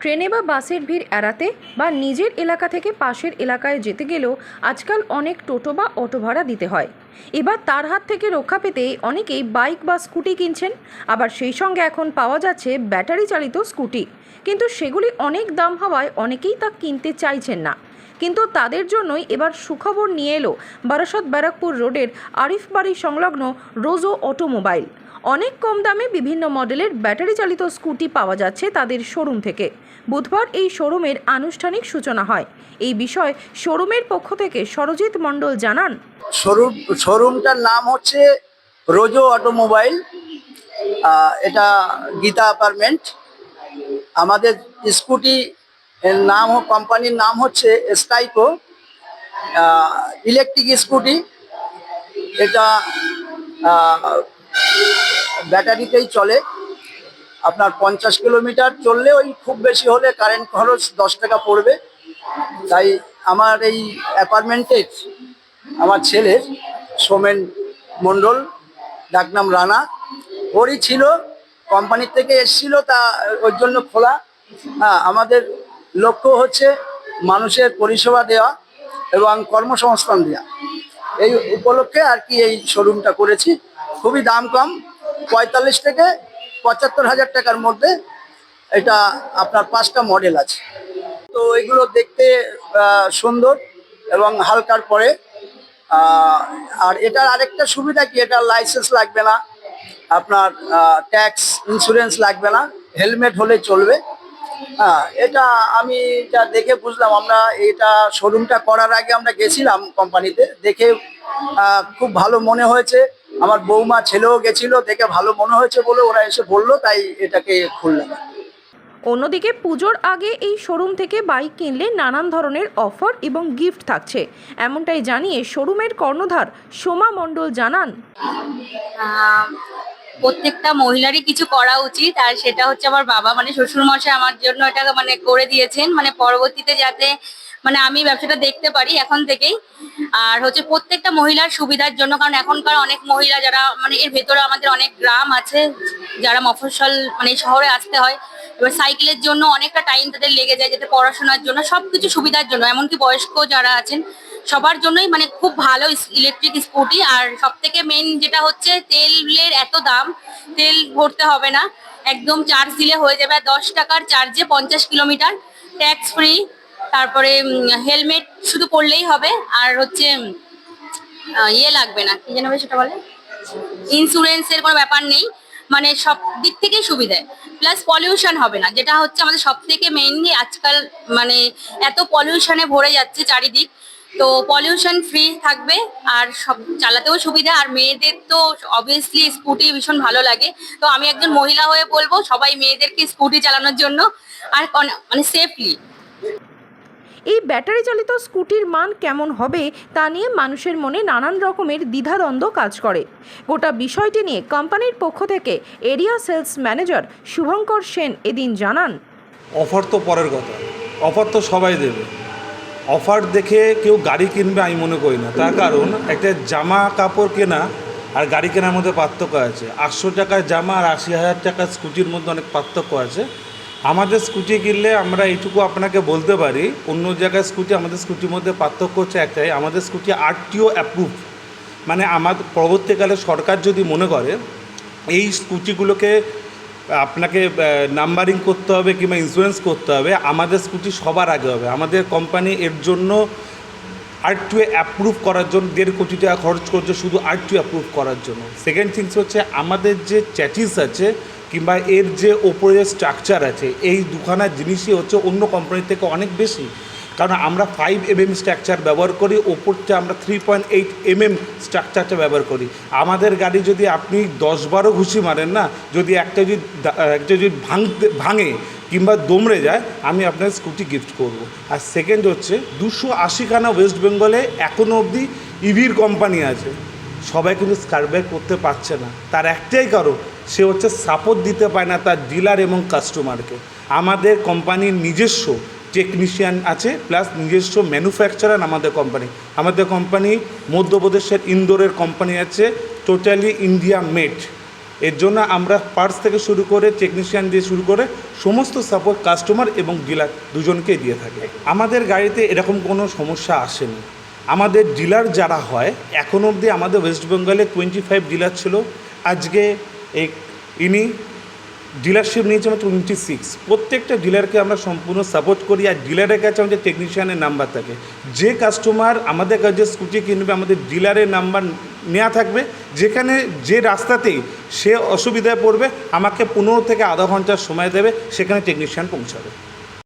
ট্রেনে বা বাসের ভিড় এড়াতে বা নিজের এলাকা থেকে পাশের এলাকায় যেতে গেলেও আজকাল অনেক টোটো বা অটো ভাড়া দিতে হয়। এবার তার হাত থেকে রক্ষা পেতে অনেকেই বাইক বা স্কুটি কিনছেন। আবার সেই সঙ্গে এখন পাওয়া যাচ্ছে ব্যাটারি চালিত স্কুটি। কিন্তু সেগুলি অনেক দাম হওয়ায় অনেকেই তা কিনতে চাইছেন না। কিন্তু তাদের জন্যই এবার সুখবর নিয়ে এলো বারাসত ব্যারাকপুর রোডের আরিফ বাড়ি সংলগ্ন রোজো অটোমোবাইল। অনেক কম দামে বিভিন্ন মডেলের ব্যাটারি চালিত স্কুটি পাওয়া যাচ্ছে তাদের শোরুম থেকে। বুধবার এই শোরুমের আনুষ্ঠানিক সূচনা হয়। এই বিষয়ে শোরুমের পক্ষ থেকে সরজিৎ মণ্ডল জানান। শোরুম, শোরুমটার নাম হচ্ছে রোজো অটোমোবাইল। এটা গীতা অ্যাপার্টমেন্ট। আমাদের স্কুটি এর নাম কোম্পানির নাম হচ্ছে স্কাইকো ইলেকট্রিক স্কুটি এটা ব্যাটারিতেই চলে। আপনার পঞ্চাশ কিলোমিটার চললে ওই খুব বেশি হলে কারেন্ট খরচ দশ টাকা পড়বে। তাই আমার এই অ্যাপার্টমেন্টের আমার ছেলের সোমেন মণ্ডল, ডাকনাম রানা, ওরই ছিল। কোম্পানির থেকে এসছিল, তা ওর জন্য খোলা। হ্যাঁ আমাদের লক্ষ্য হচ্ছে মানুষের পরিষেবা দেওয়া এবং কর্মসংস্থান দেওয়া। এই উপলক্ষে আর কি এই শোরুমটা করেছি। খুবই দাম কম, পঁয়তাল্লিশ থেকে পঁচাত্তর হাজার টাকার মধ্যে এটা আপনার পাঁচটা মডেল আছে। তো এগুলো দেখতে সুন্দর এবং হালকার পরে আর এটার আরেকটা সুবিধা কি এটার লাইসেন্স লাগবে না, আপনার ট্যাক্স ইন্স্যুরেন্স লাগবে না হেলমেট হলে চলবে। হ্যাঁ এটা আমি যা দেখে বুঝলাম আমরা এটা শোরুমটা করার আগে আমরা গেছিলাম কোম্পানিতে দেখে আহ, খুব ভালো মনে হয়েছে। আমার বৌমা ছেলেও গেছিল দেখে ভালো মনে হয়েছে বলে ওরা এসে বলল তাই এটাকে খুললাম। অন্যদিকে পুজোর আগে এই শোরুম থেকে বাইক কিনলে নানান ধরনের অফার এবং গিফট থাকছে। এমনটাই জানিয়ে শোরুমের কর্ণধার সোমা মণ্ডল জানান। প্রত্যেকটা মহিলারই কিছু করা উচিত, আর সেটা হচ্ছে আমার বাবা। মানে শ্বশুর মশাই আমার জন্য এটা মানে করে দিয়েছেন। মানে পরবর্তীতে যাতে মানে আমি ব্যবসাটা দেখতে পারি এখন থেকেই। আর হচ্ছে প্রত্যেকটা মহিলার সুবিধার জন্য, কারণ এখনকার অনেক মহিলা যারা মানে এর ভেতরে আমাদের অনেক গ্রাম আছে, যারা মফস্বল মানে শহরে আসতে হয়, এবার সাইকেলের জন্য অনেকটা টাইম তাদের লেগে যায়, যাতে পড়াশোনার জন্য সবকিছু সুবিধার জন্য। এমনকি বয়স্ক যারা আছেন সবার জন্যই মানে খুব ভালো ইলেকট্রিক স্কুটি আর সব থেকে মেন যেটা হচ্ছে তেলের এত দাম, তেল ভরতে হবে না। একদম চার্জ দিলে হয়ে যাবে দশ টাকার চার্জে পঞ্চাশ কিলোমিটার ট্যাক্স ফ্রি তারপরে হেলমেট শুধু পরলেই হবে আর হচ্ছে ইয়ে লাগবে না, কি যেন সেটা বলে? ইন্স্যুরেন্সের কোনো ব্যাপার নেই মানে সব দিক থেকেই সুবিধা। প্লাস পলিউশন হবে না, যেটা হচ্ছে আমাদের সব থেকে মেইনলি আজকাল মানে এত পলিউশনে ভরে যাচ্ছে চারিদিক। তো পলিউশন ফ্রি থাকবে আর সব চালাতেও সুবিধা আর মেয়েদের তো অবভিয়াসলি স্কুটি ভীষণ ভালো লাগে। তো আমি একজন মহিলা হয়ে বলব সবাই মেয়েদেরকে স্কুটি চালানোর জন্য আর মানে সেফলি এই ব্যাটারি চালিত স্কুটির মান কেমন হবে তা নিয়ে মানুষের মনে নানান রকমের দ্বিধাদ্বন্দ্ব কাজ করে। গোটা বিষয়টি নিয়ে কোম্পানির পক্ষ থেকে area sales manager Shubhankar Sen এদিন জানান। অফার তো পরের কথা। অফার তো সবাই দেবে। অফার দেখে কেউ গাড়ি কিনবে আমি মনে করি না। তার কারণ একটা জামা কাপড় কেনা আর গাড়ি কেনার মধ্যে পার্থক্য আছে। আটশো টাকার জামা আর আশি হাজার টাকার স্কুটির মধ্যে অনেক পার্থক্য আছে। আমাদের স্কুটি কিনলে আমরা এইটুকু আপনাকে বলতে পারি, অন্য জায়গায় স্কুটি আমাদের স্কুটির মধ্যে পার্থক্য হচ্ছে একটাই, আমাদের স্কুটি আরটিও অ্যাপ্রুভ মানে আমার পরবর্তীকালে সরকার যদি মনে করে, এই স্কুটিগুলোকে আপনাকে নাম্বারিং করতে হবে কিংবা ইন্স্যুরেন্স করতে হবে, আমাদের স্কুটি সবার আগে হবে। আমাদের কোম্পানি এর জন্য আর্ট আরটিও অ্যাপ্রুভ করার জন্য দেড় কোটি টাকা খরচ করছে শুধু আরটিও অ্যাপ্রুভ করার জন্য। সেকেন্ড থিংস হচ্ছে, আমাদের যে চ্যাটিস আছে কিংবা এর যে ওপরে যে স্ট্রাকচার আছে, এই দুখানা জিনিসই হচ্ছে অন্য কোম্পানির থেকে অনেক বেশি। কারণ আমরা ফাইভ এম এম স্ট্রাকচার ব্যবহার করি, ওপরটা আমরা three point eight M M স্ট্রাকচারটা ব্যবহার করি। আমাদের গাড়ি যদি আপনি দশ বারো ঘুষি মারেন না, যদি একটা যদি একটা যদি ভাঙতে, ভাঙে কিংবা দমড়ে যায়, আমি আপনার স্কুটি গিফট করব। আর সেকেন্ড হচ্ছে, দুশো আশিখানা ওয়েস্ট বেঙ্গলে এখনও অবধি ইভির কোম্পানি আছে। সবাই কিন্তু সার্ভে করতে পারছে না। তার একটাই কারণ, সে হচ্ছে সাপোর্ট দিতে পায় না তার ডিলার এবং কাস্টমারকে আমাদের কোম্পানির নিজস্ব টেকনিশিয়ান আছে প্লাস নিজস্ব ম্যানুফ্যাকচারার আমাদের কোম্পানি আমাদের কোম্পানি মধ্যপ্রদেশের ইন্দোরের কোম্পানি আছে টোটালি ইন্ডিয়া মেড এর জন্য আমরা পার্টস থেকে শুরু করে টেকনিশিয়ান দিয়ে শুরু করে সমস্ত সাপোর্ট কাস্টমার এবং ডিলার দুজনকেই দিয়ে থাকে। আমাদের গাড়িতে এরকম কোনো সমস্যা আসেনি। আমাদের ডিলার যারা হয়, এখন অবধি আমাদের ওয়েস্ট বেঙ্গলে টোয়েন্টি ফাইভ ডিলার ছিল। আজকে এই ইনি ডিলারশিপ নিয়েছি আমরা টোয়েন্টি সিক্স প্রত্যেকটা ডিলারকে আমরা সম্পূর্ণ সাপোর্ট করি আর ডিলারের কাছে আমাদের টেকনিশিয়ানের নাম্বার থাকে। যে কাস্টমার আমাদের কাছে স্কুটি কিনবে, আমাদের ডিলারের নাম্বার নেওয়া থাকবে। যেখানে যে রাস্তাতেই সে অসুবিধায় পড়বে, আমাকে পনেরো থেকে আধা ঘণ্টার সময় দেবে, সেখানে টেকনিশিয়ান পৌঁছাবে।